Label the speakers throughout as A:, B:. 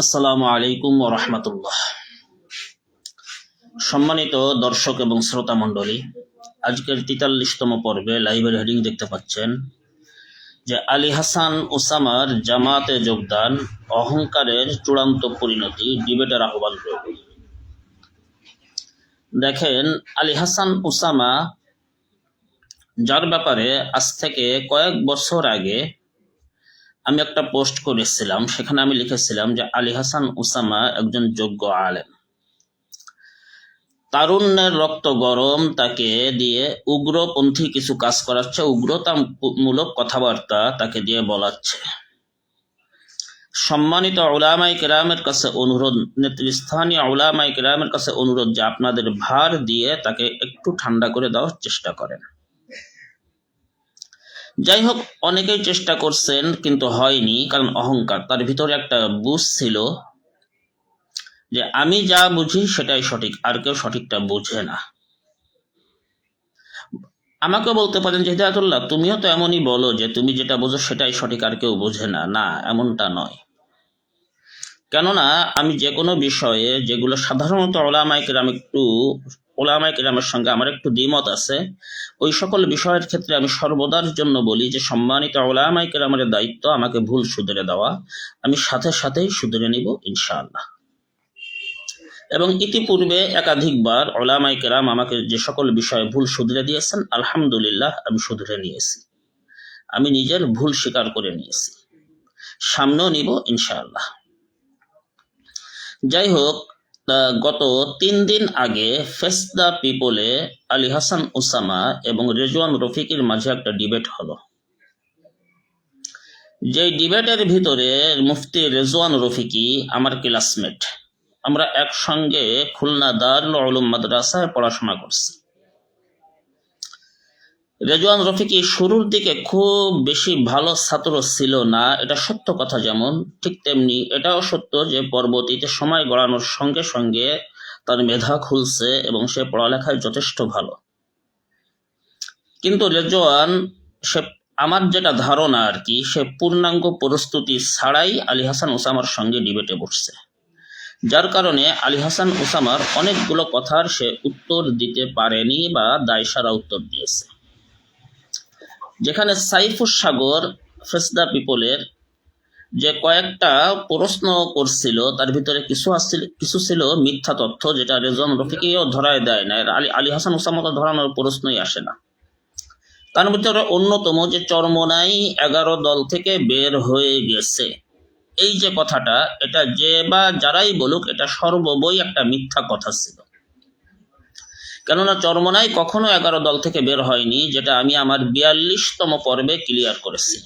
A: আসসালামু আলাইকুম ও রহমতুল্লাহ। সম্মানিত দর্শক এবং শ্রোতা মণ্ডলী, আজকের তেতাল্লিশতম পর্বে লাইভের হেডিং দেখতে পাচ্ছেন যে আলী হাসান ওসামার জামাতে যোগদান, অহংকারের চূড়ান্ত পরিণতি ডিবেটের আহ্বান করবে দেখেন, আলী হাসান ওসামা, যার ব্যাপারে আজ থেকে কয়েক বছর আগে আমি একটা পোস্ট করেছিলাম, সেখানে আমি লিখেছিলাম যে আলী হাসান উসামা একজন যোগ্য আলেম। তারুণ্যের রক্ত গরম তাকে দিয়ে উগ্রপন্থী কিছু কাজ করাচ্ছে, উগ্রতামূলক কথাবার্তা তাকে দিয়ে বলাচ্ছে। সম্মানিত ওলামাই কেরামের কাছে অনুরোধ, নেতৃস্থানীয় ওলামাই কেরামের কাছে অনুরোধ যে আপনাদের ভার দিয়ে তাকে একটু ঠান্ডা করে দেওয়ার চেষ্টা করেন। যাই হোক অনেকেই চেষ্টা করছেন, কিন্তু হয়নি, কারণ অহংকার। তার ভিতরে একটা বুঝ ছিল যে আমি যা বুঝি সেটাই সঠিক, আর কেউ সঠিকটা বুঝে না। আমাকে বলতে পারেন যে, হিদায়তুল্লাহ, তুমিও তো এমনই বলো যে তুমি যেটা বোঝো সেটাই সঠিক, আর কেউ বোঝে না। না, এমনটা নয়। কেননা, আমি যে কোনো বিষয়ে, যেগুলো সাধারণত ওলামাইকেরাম একটু ওলামাইকেরামের সঙ্গে আমার একটু দ্বিমত আছে। ওই সকল বিষয়ের ক্ষেত্রে আমি সর্বদার জন্য বলি যে, সম্মানিত ওলামাইকেরামের দায়িত্ব আমাকে ভুল শুধরে দেওয়া। আমি সাথে সাথেই শুধরে নিব, ইনশাআল্লাহ। এবং ইতিপূর্বে একাধিকবার ওলামাই কেরাম আমাকে যে সকল বিষয়ে ভুল শুধরে দিয়েছেন, আলহামদুলিল্লাহ আমি শুধরে নিয়েছি। আমি নিজের ভুল স্বীকার করে নিয়েছি। সামনেও নিব, ইনশাআল্লাহ। যাই হোক গত তিন দিন আগে ফেস দ্য পিপলে আলী হাসান ওসামা এবং রেজওয়ান রফিকের মাঝে একটা ডিবেট হলো। যে ডিবেটের ভিতরে মুফতি রেজওয়ান রফিকি আমার ক্লাসমেট। আমরা একসঙ্গে খুলনা দারুল উলুম মাদ্রাসায় পড়াশোনা করছি। রেজওয়ান রফিকি শুরুর দিকে খুব বেশি ভালো ছাত্র ছিল না। এটা সত্য কথা যেমন, ঠিক তেমনি এটাও সত্য যে পরবর্তীতে সময় গড়ানোর সঙ্গে সঙ্গে তার মেধা খুলছে এবং সে পড়ালেখায় যথেষ্ট ভালো। কিন্তু রেজওয়ান, সে আমার যেটা ধারণা আর কি, সে পূর্ণাঙ্গ প্রস্তুতি ছাড়াই আলী হাসান ওসামার সঙ্গে ডিবেটে বসছে। যার কারণে আলী হাসান ওসামার অনেকগুলো কথার সে উত্তর দিতে পারেনি বা দায়সারা উত্তর দিয়েছে। যেখানে সাইফুস সাগর ফেসদা পিপলের যে কয়েকটা প্রশ্ন করছিল, তার ভিতরে কিছু আসছিল, কিছু ছিল মিথ্যা তথ্য যেটা রেজন রফিকেও ধরায় দেয় না। আলী আলী হাসান ওসামাকে ধরানোর প্রশ্নই আসে না। তার ভিতরে অন্যতম যে চরমনাই এগারো দল থেকে বের হয়ে গেছে, এই যে কথাটা, এটা যে বা যারাই বলুক, এটা সর্ববই একটা মিথ্যা কথা ছিল। কেননা চরমনাই কখনো এগারো দল থেকে বের হয়নি, যেটা আমি আমার বিয়াল্লিশতম পর্বে ক্লিয়ার করেছি।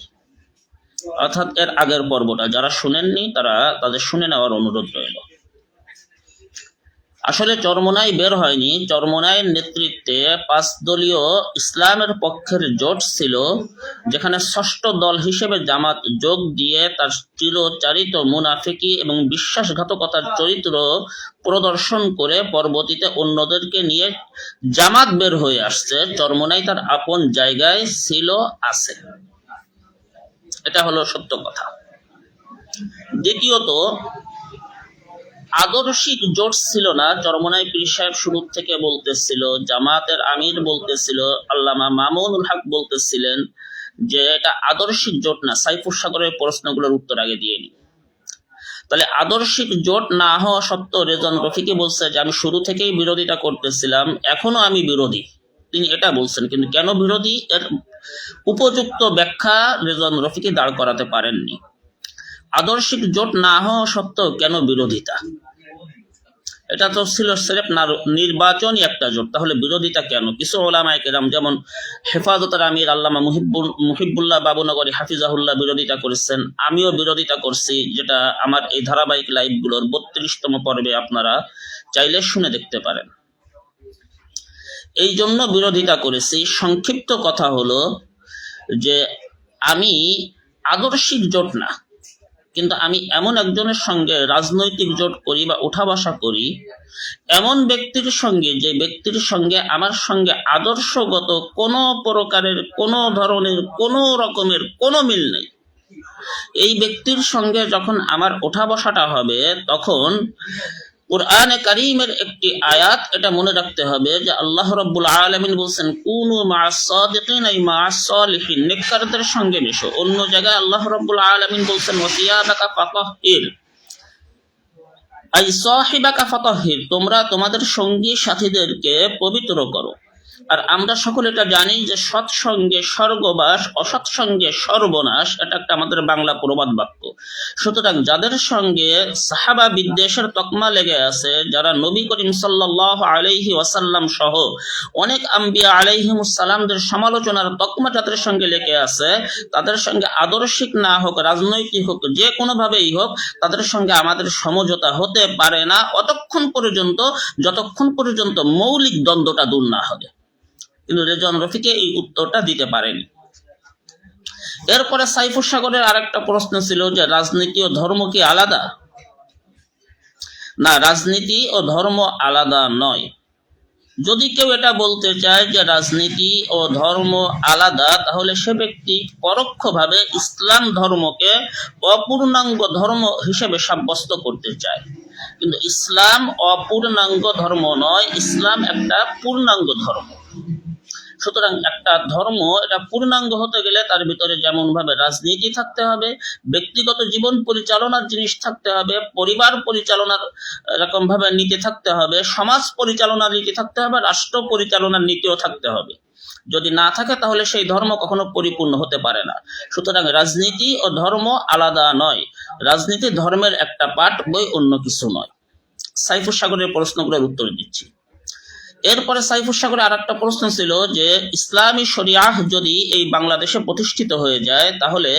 A: অর্থাৎ এর আগের পর্বটা, যারা শুনেননি তারা তাদের শুনে নেওয়ার অনুরোধ রইল। আসলে চরমনাই বের হয়নি। চরমনাইয়ের নেতৃত্বে পাঁচ দলীয় ইসলামের পক্ষের জোট ছিল, যেখানে ষষ্ঠ দল হিসেবে জামাত যোগ দিয়ে তার চিরচারিত মুনাফিকি এবং বিশ্বাসঘাতকতার চরিত্র প্রদর্শন করে পরবর্তীতে অন্যদেরকে নিয়ে জামাত বের হয়ে আসছে। চরমনাই তার আপন জায়গায় ছিল, আছে। এটা হলো সত্য কথা। দ্বিতীয়ত আদর্শিক জোট ছিল না। চরমনাই পীর সাহেব শুরু থেকে বলতেছিল জামাতের আমির বলতেছিল, আল্লামা মামুনুল হক বলতেছিলেন যে, এটা আদর্শিক জোট না, সাইফুর সাগরের প্রশ্নগুলোর উত্তর আগে দিয়ে নি তাহলে আদর্শিক জোট না হওয়া সত্ত্বেও রেজন রফিকে বলছে যে, আমি শুরু থেকেই বিরোধিতা করতেছিলাম, এখনও আমি বিরোধী। তিনি এটা বলছেন, কিন্তু কেন বিরোধী? এর উপযুক্ত ব্যাখ্যা রেজন রফিকে দাঁড় করাতে পারেননি। আদর্শিক জোট না হওয়া সত্ত্বেও কেন বিরোধিতা? এটা তো ছিল সেরেফ নির্বাচনই একটা জোট। তাহলে বিরোধিতা কেন? কিছু ওলামায় কেরাম যেমন হেফাজতের আমির আল্লামা মুহিবুল মুহিবুল্লাহ বাবুনগরী হাফিজাহুল্লাহ বিরোধিতা করেছেন। আমিও বিরোধিতা করছি, যেটা আমার এই ধারাবাহিক লাইভগুলোর বত্রিশতম পর্বে আপনারা চাইলে শুনে দেখতে পারেন। এই জন্য বিরোধিতা করেছি। সংক্ষিপ্ত কথা হলো যে আমি আদর্শিক জোট না। কিন্তু আমি এমন একজনের সঙ্গে রাজনৈতিক জোট করি বা উঠা বসা করি, এমন ব্যক্তির সঙ্গে যে ব্যক্তির সঙ্গে আমার সঙ্গে আদর্শগত কোনো প্রকারের, কোনো ধরনের, কোনো রকমের কোনো মিল নেই। এই ব্যক্তির সঙ্গে যখন আমার ওঠা বসাটা হবে, তখন কোরআনে কারিমের একটি আয়াত, এটা মনে রাখতে হবে যে আল্লাহ রব্বুল আলমিন বলছেন, কুনু মাসাদিকিন এই নেককারদের সঙ্গে মিশো। অন্য জায়গায় আল্লাহ রব্বুল আলমিন বলছেন ওসিয়াবাকা ফাতাহির। আই সাহিবাকা ফাতাহির, তোমরা তোমাদের সঙ্গী সাথীদেরকে পবিত্র করো। আর আমরা সকলে এটা জানি যে সৎসঙ্গে স্বর্গবাস, অসৎসঙ্গে সর্বনাশ, এটা একটা আমাদের বাংলা প্রবাদ বাক্য। সুতরাং যাদের সঙ্গে সাহাবা বিদ্বেষের তকমা লেগে আছে, যারা নবী করিম সাল্লাহ আলাইহি ওয়াসাল্লাম সহ অনেক আম্বিয়া আলাইহিমুসাল্লামদের সমালোচনার তকমা যাদের সঙ্গে লেগে আছে, তাদের সঙ্গে আদর্শিক না হোক, রাজনৈতিক হোক, যে কোনোভাবেই হোক, তাদের সঙ্গে আমাদের সমঝোতা হতে পারে না। অতক্ষণ পর্যন্ত, যতক্ষণ পর্যন্ত মৌলিক দ্বন্দ্বটা দূর না হবে। কিন্তু রেজন রফিকে এই উত্তরটা দিতে পারেনি। এরপরে সাইফুর সাগরের আরেকটা প্রশ্ন ছিল যে, রাজনীতি ও ধর্ম কি আলাদা? না, রাজনীতি ও ধর্ম আলাদা নয়। যদি কেউ এটা বলতে চায় যে, রাজনীতি ও ধর্ম আলাদা, তাহলে সে ব্যক্তি পরোক্ষভাবে ইসলাম ধর্মকে অপূর্ণাঙ্গ ধর্ম হিসেবে সাব্যস্ত করতে চায়। কিন্তু ইসলাম অপূর্ণাঙ্গ ধর্ম নয়, ইসলাম একটা পূর্ণাঙ্গ ধর্ম। সুতরাং একটা ধর্ম, এটা পূর্ণাঙ্গ হতে গেলে তার ভিতরে যেমন ভাবে রাজনীতি থাকতে হবে, ব্যক্তিগত জীবন পরিচালনার জিনিস থাকতে হবে, পরিবার পরিচালনার এরকম ভাবে নীতি থাকতে হবে, সমাজ পরিচালনার নীতি থাকতে হবে, রাষ্ট্র পরিচালনার নীতিও থাকতে হবে। যদি না থাকে তাহলে সেই ধর্ম কখনো পরিপূর্ণ হতে পারে না। সুতরাং রাজনীতি ও ধর্ম আলাদা নয়। রাজনীতি ধর্মের একটা পাঠ বই অন্য কিছু নয়। সাইফুর সাগরের প্রশ্নগুলোর উত্তর দিচ্ছি। এরপরে সাইফুর সাগরে আর একটা প্রশ্ন ছিল যে, ইসলামী শরিয়াহ যদি এই বাংলাদেশে প্রতিষ্ঠিত হয়ে যায়, তাহলে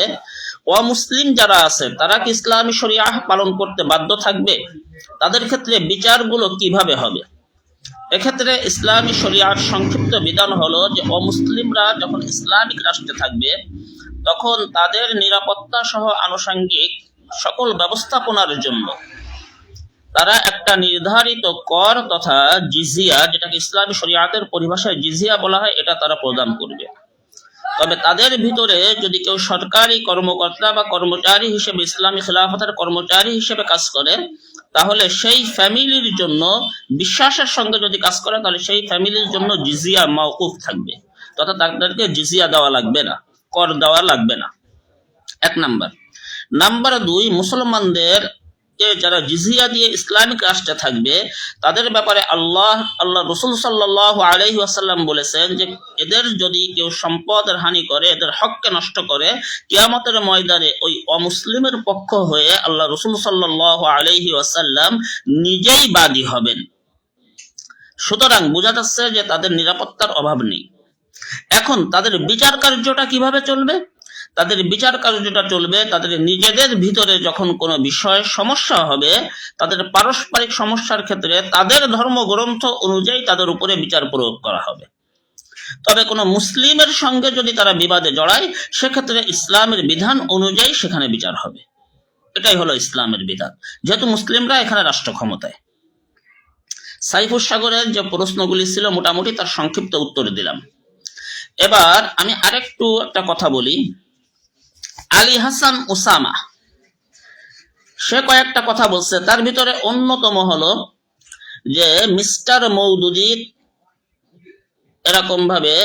A: অমুসলিম যারা আছে, তারা কি ইসলামী শরিয়াহ পালন করতে বাধ্য থাকবে? তাদের ক্ষেত্রে বিচারগুলো কীভাবে হবে? এক্ষেত্রে ইসলামী শরিয়ার সংক্ষিপ্ত বিধান হলো যে, অমুসলিমরা যখন ইসলামিক রাষ্ট্রে থাকবে, তখন তাদের নিরাপত্তা সহ আনুষঙ্গিক সকল ব্যবস্থাপনার জন্য তারা একটা নির্ধারিত কর তথা জিজিয়া, যেটাকে ইসলামী শরিয়াতের পরিভাষায় জিজিয়া বলা হয়, এটা তারা প্রদান করবে। তবে তাদের ভিতরে যদি কেউ সরকারি কর্মকর্তা বা কর্মচারী হিসেবে, ইসলামী খিলাফতের কর্মচারী হিসেবে কাজ করে, তাহলে সেই ফ্যামিলির জন্য, বিশ্বাসের সঙ্গে যদি কাজ করে, তাহলে সেই ফ্যামিলির জন্য জিজিয়া মাউকুফ থাকবে। তথা তাদেরকে জিজিয়া দেওয়া লাগবে না, কর দেওয়া লাগবে না। এক নাম্বার। নাম্বার দুই, মুসলমানদের যারা জিজিয়া দিয়ে ইসলামিক রাষ্ট্রে থাকবে, তাদের ব্যাপারে আল্লাহ আল্লাহ রসুল সাল্লাহ আলহি আসাল্লাম বলেছেন যে, এদের যদি কেউ সম্পদের হানি করে, এদের হককে নষ্ট করে, কিয়ামতের ময়দানে ওই অমুসলিমের পক্ষ হয়ে আল্লাহ রসুল সাল্লাহ আলহি আসাল্লাম নিজেই বাদী হবেন। সুতরাং বোঝা যাচ্ছে যে তাদের নিরাপত্তার অভাব নেই। এখন তাদের বিচার কার্যটা কীভাবে চলবে? তাদের বিচার কার্যটা চলবে, তাদের নিজেদের ভিতরে যখন কোনো বিষয় সমস্যা হবে, তাদের পারস্পরিক সমস্যার ক্ষেত্রে তাদের ধর্মগ্রন্থ অনুযায়ী তাদের উপরে বিচার প্রয়োগ করা হবে। তবে কোনো মুসলিমের সঙ্গে যদি তারা বিবাদে জড়ায়, সেক্ষেত্রে ইসলামের বিধান অনুযায়ী সেখানে বিচার হবে। এটাই হলো ইসলামের বিধান। যেহেতু মুসলিমরা এখানে রাষ্ট্র ক্ষমতায়। সাইফুর সাগরের যে প্রশ্নগুলি ছিল, মোটামুটি তার সংক্ষিপ্ত উত্তর দিলাম। এবার আমি আরেকটু একটা কথা বলি। আলী হাসান ওসামা সে কয়েকটা কথা বলছে। তার ভিতরে অন্যতম হলো যে, মিস্টার মৌদুদি এরকম ভাবে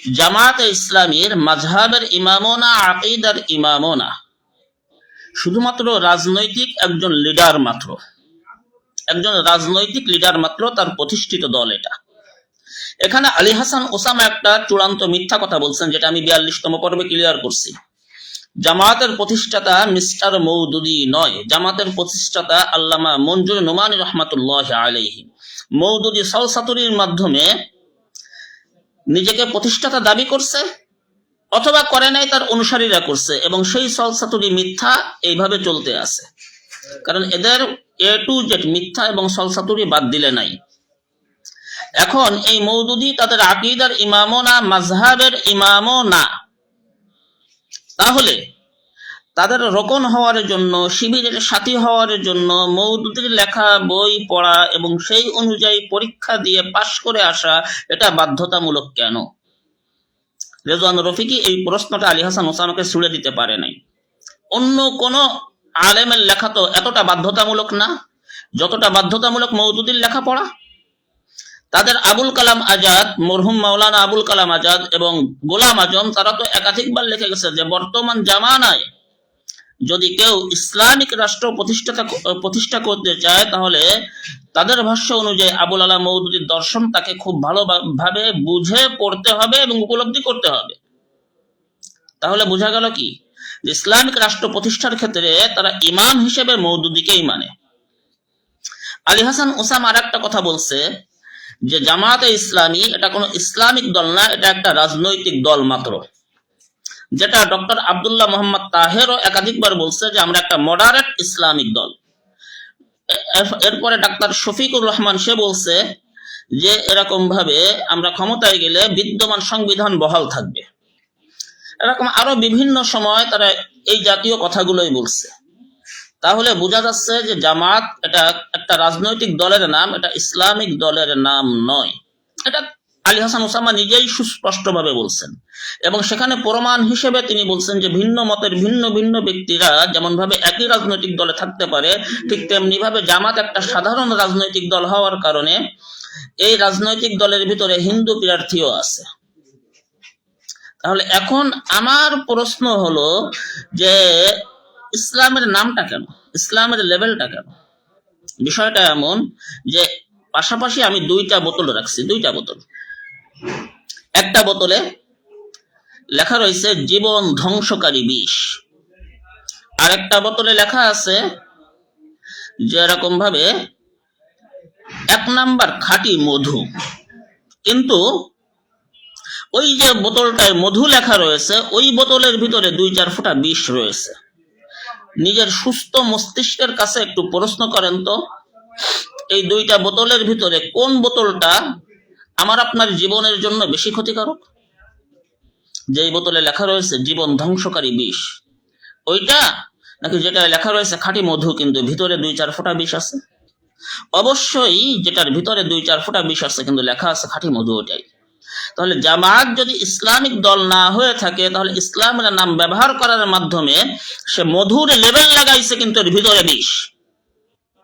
A: জামাত ইসলামীর মাঝহাবের ইমামোনা, আকিদার ইমামোনা। শুধুমাত্র রাজনৈতিক একজন লিডার মাত্র। একজন রাজনৈতিক লিডার মাত্র তার প্রতিষ্ঠিত দল এটা। এখানে আলী হাসান ওসামা একটা চূড়ান্ত মিথ্যা কথা বলছেন, যেটা আমি বিয়াল্লিশতম পর্বে ক্লিয়ার করছি। জামাতের প্রতিষ্ঠাতা মিস্টার মৌদুদি নয়, জামাতের প্রতিষ্ঠাতা আল্লামা মঞ্জুর নোমানি রহমাতুল্লাহ আলাইহি। মৌদুদি সলসাতুরির মাধ্যমে নিজেকে প্রতিষ্ঠাতা দাবি করছে অথবা করে নাই তার অনুসারীরা করছে এবং সেই সলসাতুরি মিথ্যা এইভাবে চলতে আছে। কারণ এদের এ টু জেড মিথ্যা এবং সলসাতুরি বাদ দিলে নাই। এখন এই মৌদুদি তাদের আকিদার ইমামও না মাজহাবের ইমামও না। তাহলে তাদের রোকন হওয়ার জন্য, শিবিরের সাথী হওয়ার জন্য, মৌদুদির লেখা, বই পড়া এবং সেই অনুযায়ী পরীক্ষা দিয়ে পাশ করে আসা, এটা বাধ্যতামূলক কেন? রেজওয়ান রফিকি এই প্রশ্নটা আলী হাসান ওসামাকে ছুড়ে দিতে পারে নাই। অন্য কোন আলেমের লেখা তো এতটা বাধ্যতামূলক না? যতটা বাধ্যতামূলক মৌদুদির লেখাপড়া তাদের আবুল কালাম আজাদ, মরহুম মাওলানা আবুল কালাম আজাদ এবং গোলাম আজম, তারা তো একাধিকবার লিখে গেছে যে বর্তমান জামানায় যদি কেউ ইসলামিক রাষ্ট্র প্রতিষ্ঠাতা প্রতিষ্ঠা করতে চায়, তাহলে তাদের ভাষ্য অনুযায়ী আবুল আলা মৌদুদির দর্শন তাকে খুব ভালোভাবে বুঝে পড়তে হবে এবং উপলব্ধি করতে হবে। তাহলে বোঝা গেল কি? ইসলামিক রাষ্ট্র প্রতিষ্ঠার ক্ষেত্রে তারা ইমাম হিসেবে মৌদুদিকেই মানে। আলী হাসান ওসাম আর একটা কথা বলছে যে জামাতে ইসলামী, এটা কোনো ইসলামিক দল না, এটা একটা রাজনৈতিক দল মাত্র। যেটা ডক্টর আব্দুল্লাহ মোহাম্মদ তাহেরও একাধিকবার বলছে যে আমরা একটা মডারেট ইসলামিক দল। এরপরে ডাক্তার শফিকুর রহমান সে বলছে যে এরকম ভাবে আমরা ক্ষমতায় গেলে বিদ্যমান সংবিধান বহাল থাকবে। এরকম আরও বিভিন্ন সময় তারা এই জাতীয় কথাগুলোই বলছে। তাহলে বোঝা যাচ্ছে যে জামাত এটা একটা রাজনৈতিক দলের নাম, এটা ইসলামিক দলের নাম নয়। এটা আলী হাসান ওসামা নিজেই সুস্পষ্টভাবে বলছেন। এবং সেখানে প্রমাণ হিসেবে তিনি বলছেন যে ভিন্ন মতের ভিন্ন ভিন্ন ব্যক্তিরা যেমন ভাবে একই রাজনৈতিক দলে থাকতে পারে, ঠিক তেমনি ভাবে জামাত একটা সাধারণ রাজনৈতিক দল হওয়ার কারণে এই রাজনৈতিক দলের ভিতরে হিন্দু প্রার্থীও আছে। তাহলে এখন আমার প্রশ্ন হলো যে ইসলামের নামটা কেন ইসলামের লেভেলটা কেন বিষয়টা এমন যে পাশাপাশি আমি দুইটা বোতল রাখছি, দুইটা বোতল। একটা বোতলে লেখা রয়েছে জীবন ধ্বংসকারী বিষ। আর একটা বোতলে লেখা আছে যে এরকম ভাবে এক নাম্বার খাঁটি মধু। কিন্তু ওই যে বোতলটায় মধু লেখা রয়েছে, ওই বোতলের ভিতরে দুই চার ফোঁটা বিষ রয়েছে। নিজের সুস্থ মস্তিষ্কের কাছে একটু প্রশ্ন করেন তো, এই দুইটা বোতলের ভিতরে কোন বোতলটা আমার আপনার জীবনের জন্য বেশি ক্ষতিকারক? যেই বোতলে লেখা রয়েছে, জীবন ধ্বংসকারী বিষ। ওইটা নাকি যেটা লেখা রয়েছে, খাঁটি মধু, কিন্তু ভিতরে দুই চার ফোঁটা বিষ আছে? অবশ্যই যেটার ভিতরে দুই চার ফোঁটা বিষ আছে, কিন্তু লেখা আছে খাঁটি মধু ওটাই তাহলে জামাত যদি ইসলামিক দল না হয়ে থাকে, তাহলে ইসলামের নাম ব্যবহার করার মাধ্যমে সে মধুর লেভেল লাগাইছে কিন্তু এর ভিতরে বিষ।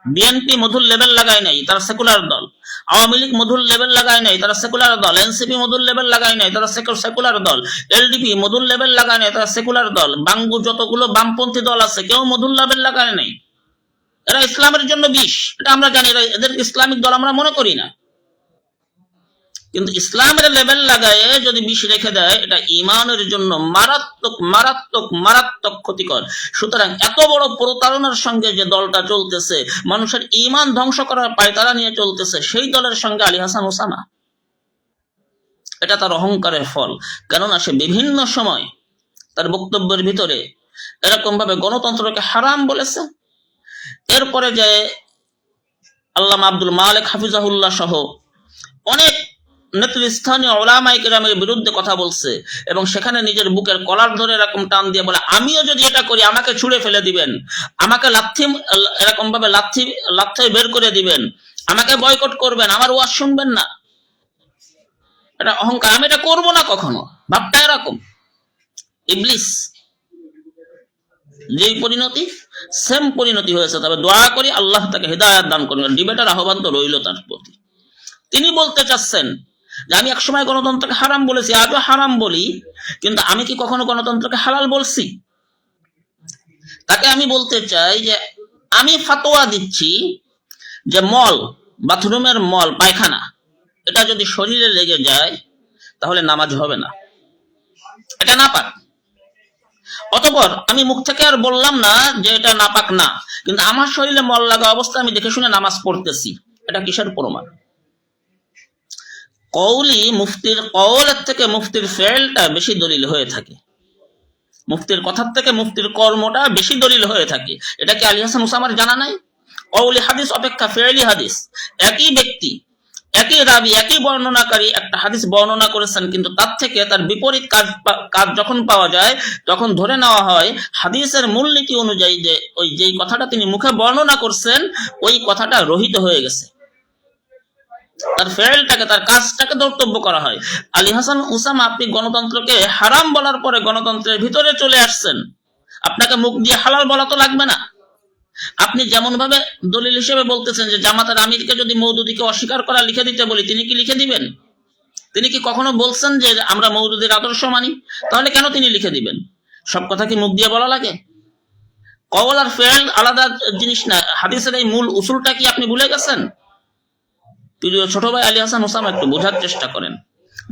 A: বিএনপি মধুর লেভেল লাগায় নাই, তারা সেকুলার দল। আওয়ামী লীগ মধুর লেভেল লাগায় নাই, তারা সেকুলার দল। এনসিপি মধুর লেভেল লাগায় নাই, তারা সেকুলার দল। এলডিপি মধুর লেভেল লাগায় নাই, তারা সেকুলার দল। বাঙ্গু যতগুলো বামপন্থী দল আছে, কেউ মধুর লেভেল লাগায় নাই। এরা ইসলামের জন্য বিষ। এটা আমরা জানি এদের ইসলামিক দল আমরা মনে করি না। কিন্তু ইসলামের লেভেল লাগায় যদি বিষ রেখে দেয়, এটা ইমানের জন্য মারাত্মক মারাত্মক মারাত্মক ক্ষতিকর। সুতরাং এত বড় প্রতারণার সঙ্গে যে দলটা চলতেছে, মানুষের ইমান ধ্বংস করার পায়তারা নিয়ে চলতেছে, সেই দলের সঙ্গে আলী হাসান ওসামা। এটা তার অহংকারের ফল। কেননা সে বিভিন্ন সময় তার বক্তব্যের ভিতরে এরকম ভাবে গণতন্ত্রকে হারাম বলেছে। এরপরে যে আল্লামা আব্দুল মালিক হাফিজাহুল্লাহ সহ অনেক নেতৃস্থানীয় ওলামাই কেরামের বিরুদ্ধে কথা বলছে এবং সেখানে নিজের বুকের কলার ধরে এরকম টান দিয়ে বলে, আমিও যদি এটা করি, আমাকে ছুঁড়ে ফেলে দিবেন। আমাকে লাথি এরকম ভাবে লাথি বের করে দিবেন। আমাকে বয়কট করবেন। আমার ওয়াজ শুনবেন না। এটা অহংকার। আমি এটা করব না কখনো। ভাবটা এরকম। ইবলিস, যেই পরিণতি, সেম পরিণতি হয়েছে। তবে দোয়া করি আল্লাহ তাকে হৃদায়ত দান করবেন। ডিবেটার আহ্বান তো রইল তার প্রতি। তিনি বলতে চাচ্ছেন যে আমি একসময় গণতন্ত্রকে হারাম বলেছি আজও হারাম বলি, কিন্তু আমি কি কখনো গণতন্ত্রকে হালাল বলছি? তাকে আমি বলতে চাই যে আমি ফাতোয়া দিচ্ছি যে মল, বাথরুমের মল, পায়খানা, এটা যদি শরীরে লেগে যায়, তাহলে নামাজ হবে না। এটা না পাক অতপর আমি মুখ থেকে আর বললাম না যে এটা নাপাক না, কিন্তু আমার শরীরে মল লাগা অবস্থা আমি দেখে শুনে নামাজ পড়তেছি। এটা কিসের প্রমাণ? কৌলি মুফতির কৌলের থেকে মুফতির ফেলটা বেশি দলিল হয়ে থাকে। মুফতির কথার থেকে মুফতির কর্মটা বেশি দলিল হয়ে থাকে। এটা কি আলী হাসান উসামার জানা নাই? কৌলি হাদিস অপেক্ষা ফেলি হাদিস। একই ব্যক্তি, একই রাবি, একই বর্ণনাকারী একটা হাদিস বর্ণনা করেছেন, কিন্তু তার থেকে তার বিপরীত কাজ কাজ যখন পাওয়া যায় তখন ধরে নেওয়া হয়, হাদিসের মূলনীতি অনুযায়ী যে ওই যেই কথাটা তিনি মুখে বর্ণনা করছেন, ওই কথাটা রহিত হয়ে গেছে। তার ফেলটাকে, তার কাজটাকে দর্তব্য করা হয়। আলী হাসান উসামা, আপনি গণতন্ত্রকে হারাম বলার পরে গণতন্ত্রের ভিতরে চলে আসছেন। আপনাকে মুখ দিয়ে হালাল বলা তো লাগবে না। আপনি যেমন ভাবে দলিল হিসেবে বলতেছেন যে জামাতের আমিরকে যদি মৌদুদিকে অস্বীকার করা লিখে দিতে বলি, তিনি কি লিখে দিবেন? তিনি কি কখনো বলছেন যে আমরা মৌদুদির আদর্শ মানি? তাহলে কেন তিনি লিখে দিবেন? সব কথা কি মুখ দিয়ে বলা লাগে? কওয়াল আর ফেল আলাদা জিনিস না। হাদিসের এই মূল উসুলটা কি আপনি ভুলে গেছেন? ছোট ভাই আলী হাসান হোসাম একটু বোঝার চেষ্টা করেন।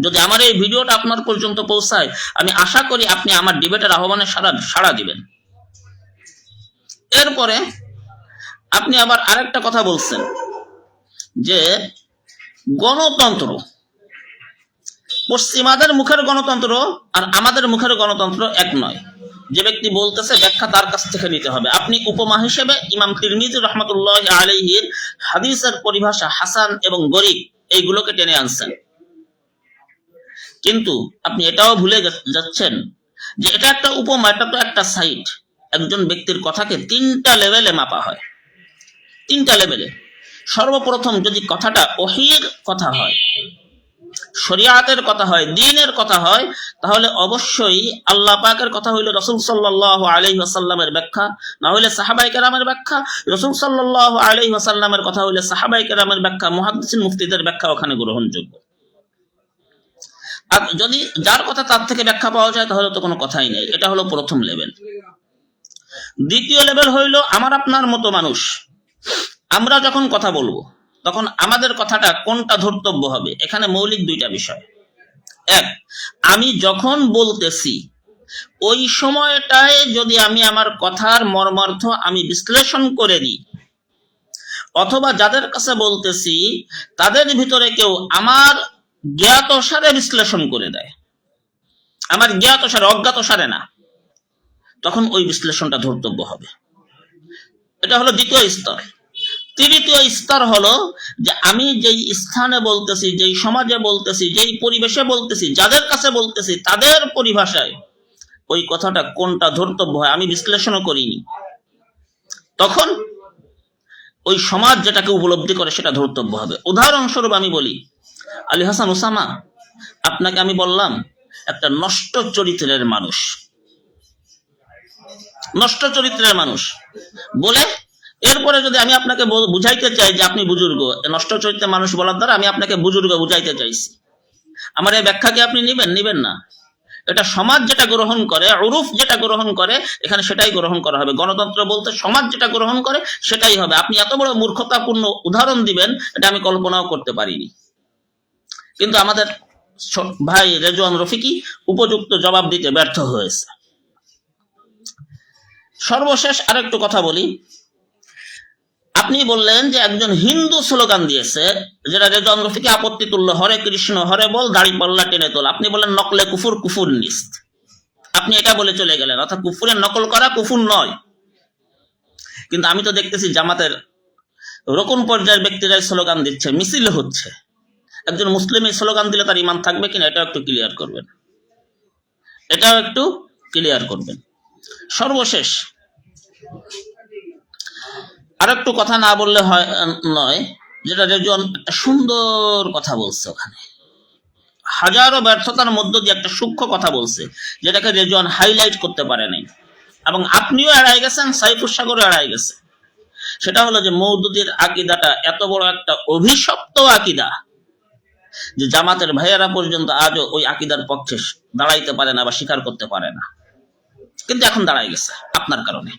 A: যদি আমার এই ভিডিওটা আপনার পর্যন্ত পৌঁছায়, আমি আশা করি আপনি আমার ডিবেটের আহ্বানে সাড়া সাড়া দিবেন। এরপরে আপনি আবার আরেকটা কথা বলছেন, যে গণতন্ত্র, পশ্চিমাদের মুখের গণতন্ত্র আর আমাদের মুখের গণতন্ত্র এক নয়। যে ব্যক্তি বলতেছে, ব্যাখ্যা তার কাছ থেকে নিতে হবে। আপনি উপমা হিসেবে ইমাম তিরমিজি রহমতুল্লাহ আলহির হাদিসের পরিভাষা হাসান এবং গরিব এইগুলোকে টেনে আনছেন। কিন্তু আপনি এটাও ভুলে যাচ্ছেন যে এটা একটা উপমা, এটা তো একটা সাইট। একজন ব্যক্তির কথাকে তিনটা লেভেলে মাপা হয়। তিনটা লেভেলে। সর্বপ্রথম যদি কথাটা ওহির কথা হয় শরিয়াতের কথা হয়, দিনের কথা হয়, তাহলে অবশ্যই আল্লাহ পাকের কথা হইলে রসুল সাল্লাহ আলহি আসাল্লামের ব্যাখ্যা, না হইলে সাহাবাই কেরামের ব্যাখ্যা, রসুল সাল্লাহ আলহি আসাল্লামের কথা হইলে সাহাবাই কেরামের ব্যাখ্যা মহাদিসিন মুফতিদের ব্যাখ্যা ওখানে গ্রহণযোগ্য। আর যদি যার কথা তার থেকে ব্যাখ্যা পাওয়া যায়, তাহলে তো কোনো কথাই নেই, এটা হলো প্রথম লেভেল দ্বিতীয় লেভেল হইল, আমার আপনার মতো মানুষ, আমরা যখন কথা বলব তখন আমাদের কথাটা কোনটা ধর্তব্য হবে? এখানে মৌলিক দুইটা বিষয়। এক, আমি যখন বলতেছি, ওই সময়টায় যদি আমি আমার কথার মর্মার্থ আমি বিশ্লেষণ করে দিই, অথবা যাদের কাছে বলতেছি, তাদের ভিতরে কেউ আমার জ্ঞাত সারে বিশ্লেষণ করে দেয়। আমার জ্ঞাত সারে, অজ্ঞাত সারে না। তখন ওই বিশ্লেষণটা ধর্তব্য হবে। এটা হলো দ্বিতীয় স্তর। তৃতীয় স্তর হলো যে আমি যেই স্থানে বলতেছি, যেই সমাজে বলতেছি, যেই পরিবেশে বলতেছি, যাদের কাছে বলতেছি, তাদের পরিভাষায় ওই কথাটা কোনটা ধর্তব্য হয় আমি বিশ্লেষণও করিনি। তখন ওই সমাজ যেটাকে উপলব্ধি করে সেটা ধর্তব্য হবে। উদাহরণস্বরূপ আমি বলি, আলী হাসান ওসামা, আপনাকে আমি বললাম, একটা নষ্ট চরিত্রের মানুষ, নষ্ট চরিত্রের মানুষ বলে এরপরে যদি আমি আপনাকে বুঝাইতে চাই যে আপনি বুজুর্গ নষ্ট চরিত্রের মানুষ বলার দ্বারা আমি আপনাকে বুজুর্গ বুঝাইতে চাইছি। আমার এই ব্যাখ্যাকে আপনি নিবেন? নিবেন না। এটা সমাজ যেটা গ্রহণ করে, উরুফ যেটা গ্রহণ করে, এখানে সেটাই গ্রহণ করা হবে। গণতন্ত্র বলতে সমাজ যেটা গ্রহণ করে, সেটাই হবে। আপনি এত বড় মূর্খতাপূর্ণ উদাহরণ দিবেন, এটা আমি কল্পনাও করতে পারিনি। কিন্তু আমাদের ভাই রেজওয়ান রফিকি উপযুক্ত জবাব দিতে ব্যর্থ হয়েছে। সর্বশেষ আরেকটু কথা বলি। আপনি বললেন যে একজন হিন্দু স্লোগান দিয়েছে, যেটা রেজন রফিকে আপত্তি তুললো, হরে কৃষ্ণ, হরে বল, দাড়ি পাল্লা টেনে তোল। আপনি বললেন নকলে কুফুর কুফুর নিস্ত। আপনি এটা বলে চলে গেলেন, অর্থাৎ কুফুরের নকল করা কুফুর নয়। কিন্তু আমি তো দেখতেছি জামাতের রকম পর্যায়ের ব্যক্তিরাই স্লোগান দিচ্ছে, মিছিল হচ্ছে। একজন মুসলিম এই স্লোগান দিলে তার ইমান থাকবে কিনা, এটাও একটু ক্লিয়ার করবেন। এটাও একটু ক্লিয়ার করবেন। সর্বশেষ আর একটু কথা না বললে হয় নয়, যেটা একটা সুন্দর কথা বলছে ওখানে। হাজারো ব্যর্থতার মধ্য দিয়ে একটা সূক্ষ্ম কথা বলছে, যেটাকে রেজন হাইলাইট করতে পারে নাই। এবং আপনিও এড়াই গেছেন, সাইফুর সাগরও এড়াই গেছে। সেটা হলো যে মৌদুদির আকিদাটা এত বড় একটা অভিশপ্ত আকিদা, যে জামাতের ভাইয়েরা পর্যন্ত আজও ওই আকিদার পক্ষে দাঁড়াইতে পারে না বা স্বীকার করতে পারে না। কিন্তু এখন দাঁড়াই গেছে, আপনার কারণে।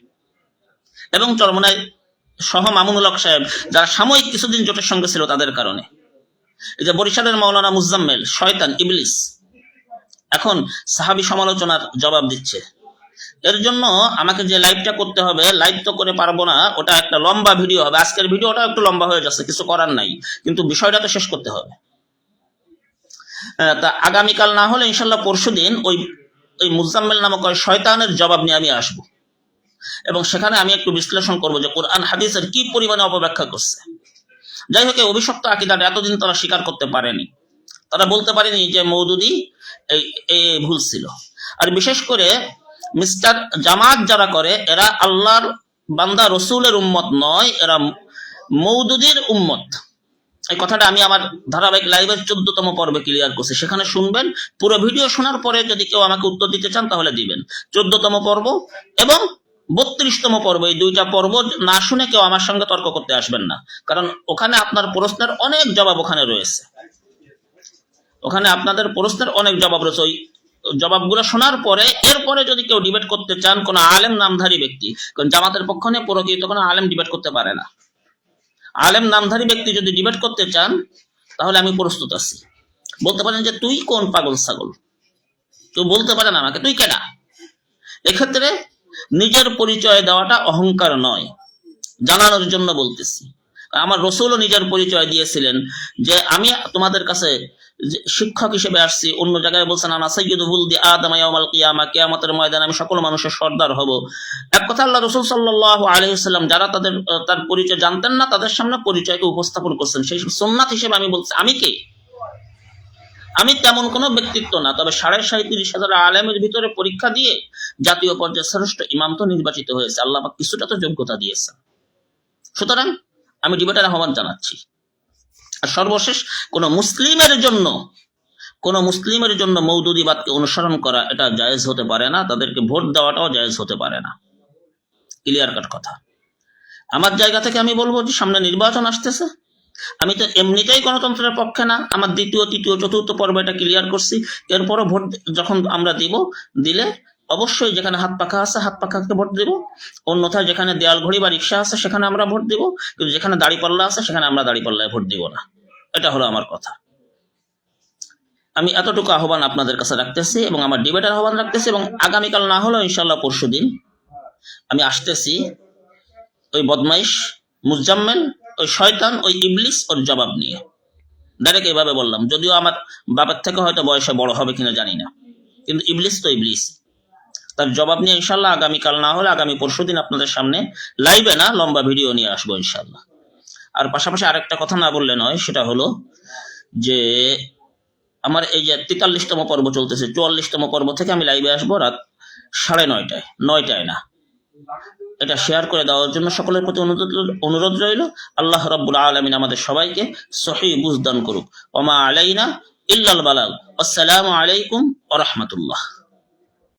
A: এবং চরমনায় সহ মামুনুল হক সাহেব, যারা সাময়িক কিছুদিন জোটের সঙ্গে ছিল তাদের কারণে। এই যে বরিশালের মাওলানা মুজাম্মেল, শয়তান, ইবলিস, এখন সাহাবি সমালোচনার জবাব দিচ্ছে। এর জন্য আমাকে যে লাইভটা করতে হবে, লাইভ তো করে পারব না, ওটা একটা লম্বা ভিডিও হবে। আজকের ভিডিওটা একটু লম্বা হয়ে যাচ্ছে, কিছু করার নাই, কিন্তু বিষয়টা তো শেষ করতে হবে। তা আগামীকাল না হলে ইনশাল্লাহ পরশু দিন ওই ওই মুজাম্মেল নামক ওই শয়তানের জবাব নিয়ে আমি আসব। এবং সেখানে আমি একটু বিশ্লেষণ করব যে কোরআন, হাদিসের কি পরিমাণে অপব্যাখ্যা করছে। যাই হোক অভিশপ্ত আকিদাটা এতদিন তারা স্বীকার করতে পারেনি। তারা বলতে পারেনি যে মৌদুদি এই ভুল ছিল। আর বিশেষ করে মিস্টার জামাত যারা করে, এরা আল্লাহর বান্দা, রসুলের উম্মত নয়, এরা মৌদুদির উম্মত। এই কথাটা আমি আমার ধারাবাহিক লাইভের চোদ্দতম পর্বে ক্লিয়ার করছি। সেখানে শুনবেন, পুরো ভিডিও শোনার পরে যদি কেউ আমাকে উত্তর দিতে চান, তাহলে দিবেন। চোদ্দতম পর্ব এবং বত্রিশতম পর্ব, এই দুইটা পর্ব না শুনে কেউ আমার সঙ্গে তর্ক করতে আসবেন না। কারণ ওখানে আপনার প্রশ্নের অনেক জবাব ওখানে রয়েছে। ওখানে আপনাদের প্রশ্নের অনেক জবাব রয়েছে। ওই জবাবগুলো শোনার পরে, এরপরে যদি কেউ ডিবেট করতে চান, কোনো আলেম নামধারী ব্যক্তি, কারণ জামাতের পক্ষ নিয়ে প্রকৃত কোনো আলেম ডিবেট করতে পারে না। আলেম নামধারী ব্যক্তি যদি ডিবেট করতে চান, তাহলে আমি প্রস্তুত আছি। বলতে পারেন যে, তুই কোন পাগল ছাগল? কেউ বলতে পারেন আমাকে, তুই কেনা এক্ষেত্রে নিজের পরিচয় দেওয়াটা অহংকার নয়, জানানোর জন্য বলতেছি। আমার রসুলও নিজের পরিচয় দিয়েছিলেন যে আমি তোমাদের কাছে শিক্ষক হিসেবে আসছি, অন্য জায়গায় বলছেন, আনা সৈয়দ হুলদি আদম ইয়াউমাল কিয়ামা কিয়ামতের ময়দানে আমি সকল মানুষের সর্দার হব। এক কথা আল্লাহ রসুল সাল্লাহ আলহিহাল্লাম যারা তাদের, তার পরিচয় জানতেন না, তাদের সামনে পরিচয়কে উপস্থাপন করছেন। সেই সোমনাথ হিসেবে আমি বলছি, আমি কে? আমি তেমন কোনো ব্যক্তিত্ব না, তবে সাড়ে সাঁত্রিশ হাজার আলেমের ভিতরে পরীক্ষা দিয়ে জাতীয় পর্যায়ে শ্রেষ্ঠ ইমাম তো নির্বাচিত হয়েছে। আল্লাহ কিছুটা তো যোগ্যতা দিয়েছেন। সুতরাং আমি ডিবেটার আহ্বান জানাচ্ছি। আর সর্বশেষ, কোন মুসলিমের জন্য, কোন মুসলিমের জন্য মৌদুদিবাদকে অনুসরণ করা এটা জায়েজ হতে পারে না, তাদেরকে ভোট দেওয়াটাও জায়েজ হতে পারে না। ক্লিয়ার কাট কথা। আমার জায়গা থেকে আমি বলব যে সামনে নির্বাচন আসতেছে আমি তো এমনিতেই গণতন্ত্রের পক্ষে না। আমার দ্বিতীয়, তৃতীয়, চতুর্থ পর্ব এটা ক্লিয়ার করছি। এরপরও ভোট যখন আমরা দিব, দিলে অবশ্যই যেখানে হাত পাখা আছে, হাত পাখাকে ভোট দিব। অন্যথায় যেখানে দেয়াল ঘড়ি বা রিক্সা আছে, সেখানে আমরা ভোট দিব। কিন্তু যেখানে দাড়িপাল্লা আছে, সেখানে আমরা দাড়িপাল্লায় ভোট দিব না। এটা হলো আমার কথা। আমি এতটুকু আহ্বান আপনাদের কাছে রাখতেছি এবং আমার ডিবেটের আহ্বান রাখতেছি এবং আগামীকাল না হলেও ইনশাল্লাহ পরশু দিন আমি আসতেছি ওই বদমাইশ মুজাম্মেল ওই শয়তান ওই ইবলিস ওর জবাব নিয়ে। ডাইরেক্ট এইভাবে বললাম, যদিও আমার বাবার থেকে হয়তো বয়সে বড় হবে কিনা জানি না। কিন্তু ইবলিস তো ইবলিস। তার জবাব নিয়ে ইনশাল্লাহ আগামীকাল না হলে আগামী পরশু দিন আপনাদের সামনে লাইভে না, লম্বা ভিডিও নিয়ে আসব ইনশাল্লাহ আর পাশাপাশি আরেকটা কথা না বললে নয়, সেটা হলো যে আমার এই যে তেতাল্লিশতম পর্ব চলতেছে, চুয়াল্লিশতম পর্ব থেকে আমি লাইভে আসব রাত সাড়ে নয়টায় নয়টায় না। এটা শেয়ার করে দেওয়ার জন্য সকলের প্রতি অনুরোধ অনুরোধ রইল। আল্লাহ রাব্বুল আলমিন আমাদের সবাইকে সহি বুঝদান করুক। ওমা আলাইনা ইল্লাল বালাল আসসালামু আলাইকুম ও রাহমাতুল্লাহ।